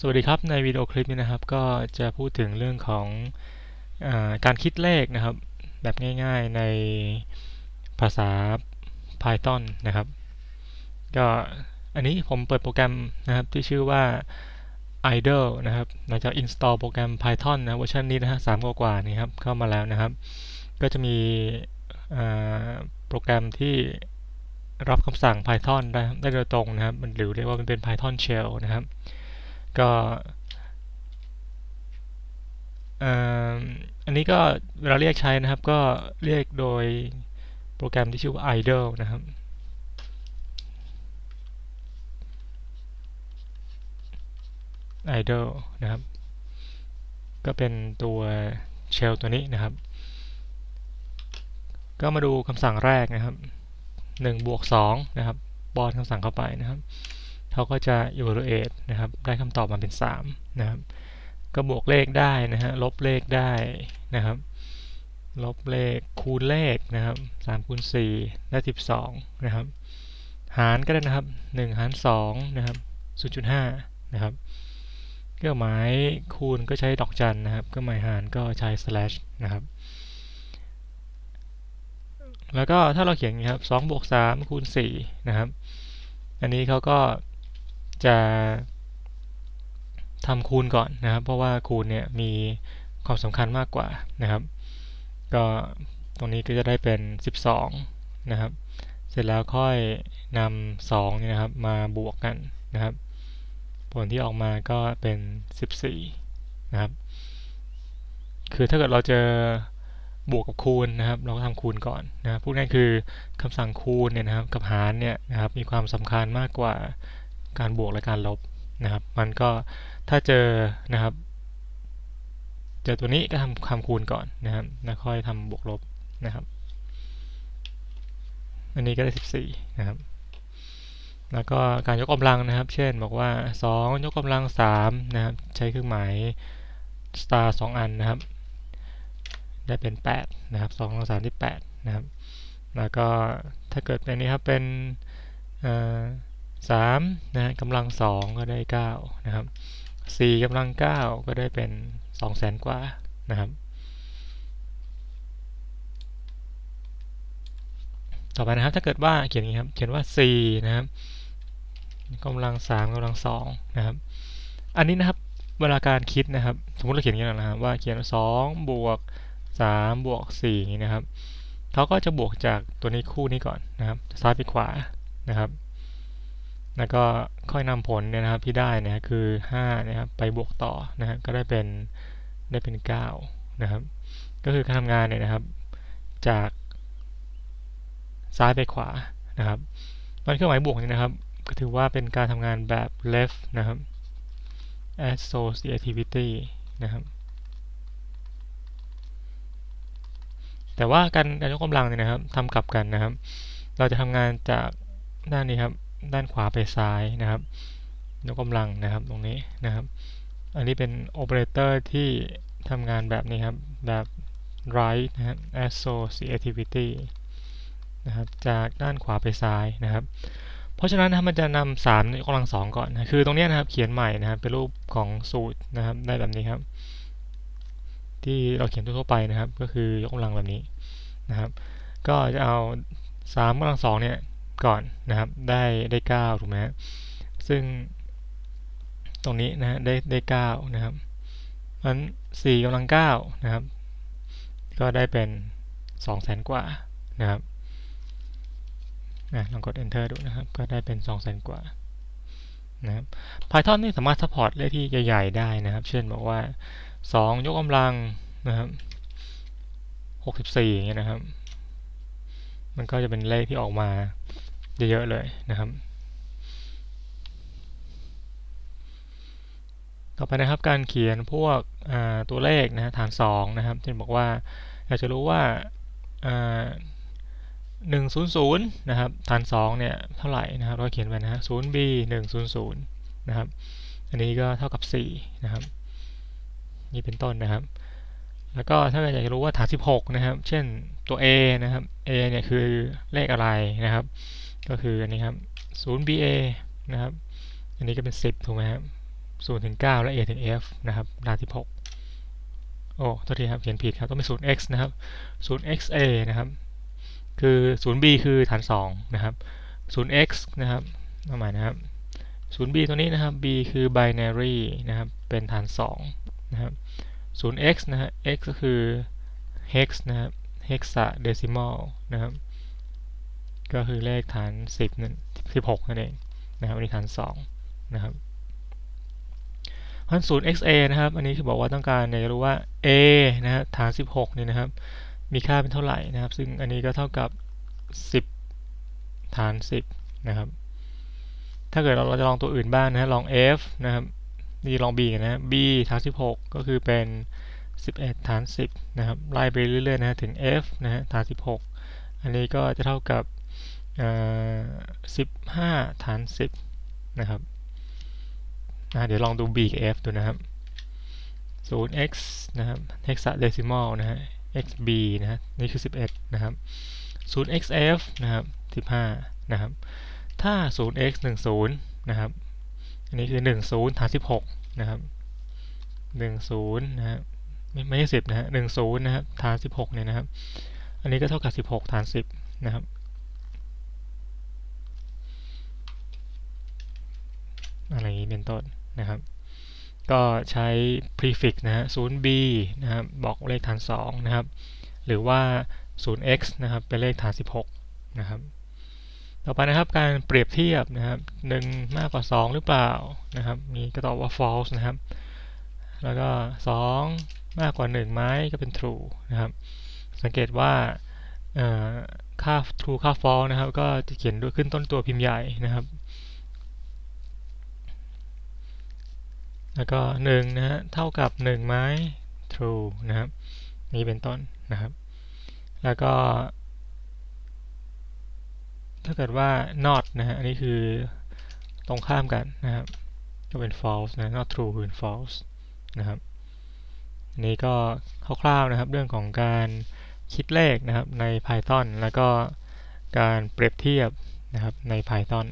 สวัสดีครับ ในวิดีโอคลิปนี้นะครับ ก็จะพูดถึงเรื่องของอาการคิดเลขนะครับ แบบง่ายๆในภาษา Python นะครับ ก็อันนี้ผมเปิดโปรแกรมนะครับที่ชื่อว่า idle นะครับหลังจาก install โปรแกรม Python นะเวอร์ชันนี้นะฮะสามกว่าๆนี่ครับเข้ามาแล้วนะครับ ก็จะมีโปรแกรมที่รับคำสั่ง Python ได้ได้โดยตรงนะครับมันหรือเรียกว่ามันเป็น Python shell นะครับ ก็อันนี้ก็เวลาเรียกใช้นะครับ ก็เรียกโดยโปรแกรมที่ชื่อว่า idle นะครับ idle นะครับ ก็เป็นตัว shell ตัวนี้นะครับ ก็มาดูคำสั่งแรกนะครับ1บวก2นะครับป้อนคำสั่งเข้าไปนะครับ เขาก็จะ evaluate นะครับ ได้คำตอบมาเป็น 3 นะครับ ก็บวกเลขได้นะฮะ ลบเลขได้นะครับ ลบเลขคูณเลขนะครับ3คูณ4ได้12 นะครับ หารก็ได้นะครับ 1 หาร 2 นะครับ 0.5 นะครับเครื่องหมายคูณก็ใช้ดอกจันนะครับเครื่องหมายหารก็ใช้ slash นะครับ แล้วก็ถ้าเราเขียนอย่างนี้ครับ2บวก3คูณ4นะครับ อันนี้เขาก็ จะทำคูณก่อนนะครับ เพราะว่าคูณเนี่ยมีความสำคัญมากกว่านะครับ ก็ตรงนี้ก็จะได้เป็น 12 นะครับ เสร็จแล้วค่อยนำ2นี่นะครับมาบวกกันนะครับ ผลที่ออกมาก็เป็น 14 นะครับ คือถ้าเกิดเราเจอบวกกับคูณนะครับ เราก็ทำคูณก่อนนะครับพูดง่ายคือคำสั่งคูณเนี่ยนะครับกับหารเนี่ยนะครับมีความสำคัญมากกว่า การบวกและการลบนะครับ มันก็ถ้าเจอนะครับ เจอตัวนี้ก็ทำคำคูณก่อนนะครับแล้วค่อยทำบวกลบนะครับ อันนี้ก็ได้ 14 นะครับ แล้วก็การยกกำลังนะครับ เช่นบอกว่า 2 ยกกำลัง 3 นะครับ ใช้เครื่องหมาย star 2 อันนะครับ ได้เป็น 8 นะครับ2กำลัง3ที่ 8 นะครับ แล้วก็ถ้าเกิดเป็นนี้ครับเป็นสา มนะกำลังสองก็ได้เก้านะครับสี่กำลังเก้าก็ได้เป็นสองแสนกว่านะครับ ต่อไปนะครับถ้าเกิดว่าเขียนอย่างนี้ครับเขียนว่าสี่นะครับกำลังสามกำลังสองนะครับ อันนี้นะครับเวลาการคิดนะครับ สมมติเราเขียนอย่างนี้นะครับว่าเขียนสองบวกสามบวกสี่นี้นะครับเขาก็จะบวกจากตัวนี้คู่นี้ก่อนนะครับซ้ายไปขวานะครับ แล้วก็ค่อยนำผลเนี่ยนะครับที่ได้นะคือ5นะครับไปบวกต่อนะครับก็ได้เป็นได้เป็น 9 นะครับ ก็คือการทำงานเนี่ยนะครับ จากซ้ายไปขวานะครับตอนเครื่องหมายบวกนี่นะครับ ก็ถือว่าเป็นการทำงานแบบ left นะครับ associativity นะครับ แต่ว่าการการยกกำลังเนี่ยนะครับทำกลับกันนะครับ เราจะทำงานจากด้านนี้ครับ ด้านขวาไปซ้ายนะครับยกกำลังนะครับตรงนี้นะครับ อันนี้เป็นโอเปอเรเตอร์ที่ทำงานแบบนี้ครับ แบบ right นะครับ associativity นะครับจากด้านขวาไปซ้ายนะครับ เพราะฉะนั้นมันจะนำสามยกกำลังสองก่อนนะคือตรงนี้นะครับเขียนใหม่นะครับเป็นรูปของสูตรนะครับได้แบบนี้ครับ ที่เราเขียนทั่วไปนะครับ ก็คือยกกำลังแบบนี้นะครับ ก็จะเอา3กำลังสองเนี่ย ก่อนนะครับได้ได้เก้าถูกไหมซึ่งตรงนี้นะได้ได้เก้านะครับมันสี่กำลังเก้านะครับ ก็ได้เป็นสองแสนกว่านะครับลองกด enter ดูนะครับ ก็ได้เป็นสองแสนกว่านะครับ Python นี่สามารถ support เลขที่ใหญ่ๆได้นะครับ เช่นบอกว่า 2 ยกกำลังนะครับ64อย่างเงี้ยนะครับ มันก็จะเป็นเลขที่ออกมา เยอะๆเลยนะครับ ต่อไปนะครับการเขียนพวกตัวเลขนะฮะฐาน2นะครับเช่นบอกว่าอยากจะรู้ว่าหนึ่งศูนย์ศูนย์นะครับฐาน2เนี่ยเท่าไหร่นะครับเราเขียนไปนะฮะศูนย์ b หนึ่งศูนย์ศูนย์นะครับ อันนี้ก็เท่ากับ4นะครับ นี่เป็นต้นนะครับ แล้วก็ถ้าอยากจะรู้ว่าฐาน16นะครับ เช่นตัว a นะครับ a เนี่ยคือเลขอะไรนะครับ ก็คืออันนี้ครับ 0BA นะครับ อันนี้ก็เป็น 10 ถูกไหมครับ0ถึง 9 และ a ถึง f นะครับฐาน16โอ้โทษทีครับ เขียนผิดครับ ต้องเป็น 0x นะครับ 0xa นะครับ คือ 0b คือฐาน 2 นะครับ 0x นะครับเอาใหม่นะครับ 0b ตัวนี้นะครับ b คือ binary นะครับ เป็นฐาน 2 นะครับ 0x นะฮะ x ก็คือ hex นะครับ hexadecimal นะครับ ก็คือเลขฐาน 10นั่น16 นั่นเองนะครับอันนี้ฐาน 2 นะครับพันศูนย์ xa นะครับ อันนี้คือบอกว่าต้องการอยากจะรู้ว่า a นะฮะฐาน 16นี่นะครับ มีค่าเป็นเท่าไหร่นะครับ ซึ่งอันนี้ก็เท่ากับ 10 ฐาน 10 นะครับ ถ้าเกิดเราจะลองตัวอื่นบ้างนะฮะลอง f นะครับนี่ลอง b กันนะ b ฐาน 16 ก็คือเป็น 11 ฐาน 10 นะครับ ไล่ไปเรื่อยๆนะถึง f นะฮะฐาน 16 อันนี้ก็จะเท่ากับ 15 ฐาน 10 นะครับเดี๋ยวลองดู b กับ f ดูนะครับ 0x นะครับ hexadecimal นะฮะ xb นะฮะนี่คือ 11 นะครับ 0xf นะครับ 15 นะครับ ถ้า 0x 10 นะครับ อันนี้คือ 10 ฐาน 16 นะครับ 10 นะครับไม่ใช่10 นะฮะ10 นะครับ ฐาน 16 เนี่ยนะครับ อันนี้ก็เท่ากับ 16 ฐาน 10 นะครับ อะไรอย่าง นี้เป็นต้นนะครับ ก็ใช้ prefix นะฮะ 0b นะครับ บอกเลขฐาน 2 นะครับ หรือว่า 0x นะครับ เป็นเลขฐาน 16 นะครับ ต่อไปนะครับ การเปรียบเทียบนะครับ 1 มากกว่า 2 หรือเปล่า นะครับ มีก็ตอบว่า false นะครับ แล้วก็ 2 มากกว่า 1 ไหมก็เป็น true นะครับ สังเกตว่าค่า true ค่า false นะครับ ก็จะเขียนด้วยขึ้นต้นตัวพิมพ์ใหญ่นะครับ แล้วก็1นะฮะเท่ากับ1ไหม true นะครับนี้เป็นต้นนะครับ แล้วก็ ถ้าเกิดว่า not นะฮะอันนี้คือตรงข้ามกันนะครับ ก็เป็น false นะ not true คือ false นะครับนนี้ก็คร่าวๆนะครับเรื่องของการคิดเลขนะครับใน Python แล้วก็การเปรียบเทียบนะครับใน Python